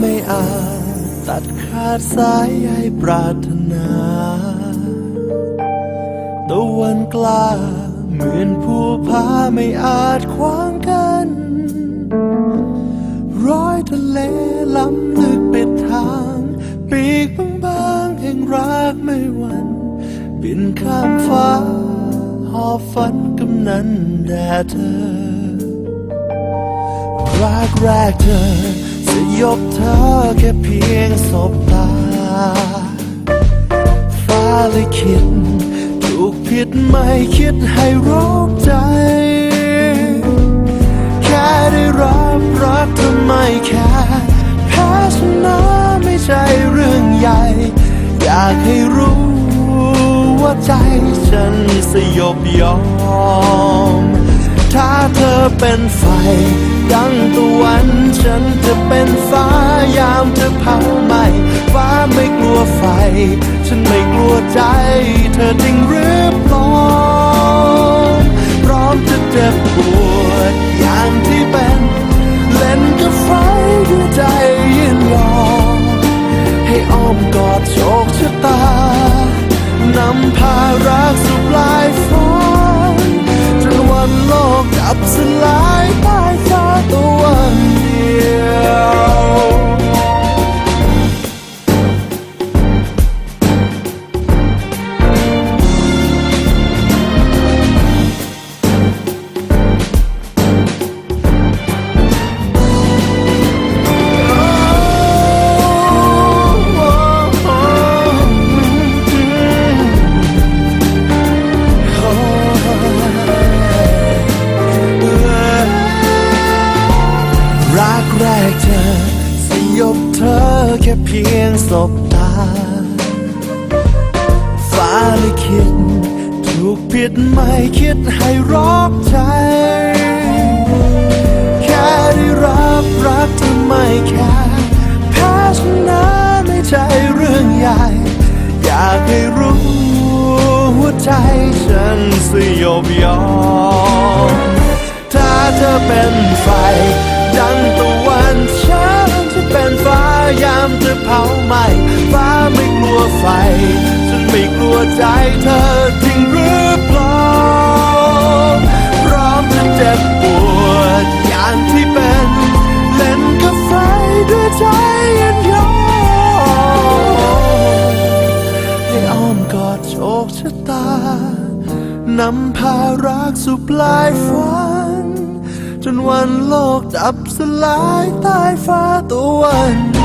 ไม่อาจตัดขาดสายใยปรารถนาตะวันกล้าเหมือนผู้พาไม่อาจขวางกัน ร้อยทะเลล้ำลึกเป็นทาง ปีกบางๆแห่งรักไม่หวัน บินข้ามฟ้า หอบฝันกำนันแด่เธอรักแรกเธอ สยบเธอแค่เพียงสบตา ฟ้าเลิขิตถูกผิดไม่คิดให้ร้องใจ แค่ได้รับรักเธอไมแค่แพ้ชนะไม่ใช่เรื่องใหญ่ อยากให้รู้ว่าใจฉันสยบยอม ถ้าเธอเป็นไฟ ดังตะวัน ฉันจะเป็นฟ้ายามเธอเผาไหม้ฟ้าไม่กลัวไฟ ฉันไม่กลัวใจ เธอจริงหรือปลอม เธอแค่เพียงสบตา ฟ้าลิขิตถูกผิดไม่คิดให้รอกใจ แค่ได้รับรักที่ไม่แค่แพ้ชนะไม่ใช่เรื่องใหญ่ อยากให้รู้หัวใจฉันสยบยอมถ้าเธอเป็นไฟดังตะวัน นฟ้ายามเธอเผาไหม้ฟ้าไม่กลัวไฟ ฉันไม่กลัวใจเธอจริงหรือเปล่าพร้อมจะเจ็บปวดอย่างที่เป็นเล่นกับไฟด้วยใจเย็นยอมให้อ้อมกอดโชคชะตานำพารักสู่ปลายฝัน จนวันโลกดับสลายใต้ฟ้าตะวันเ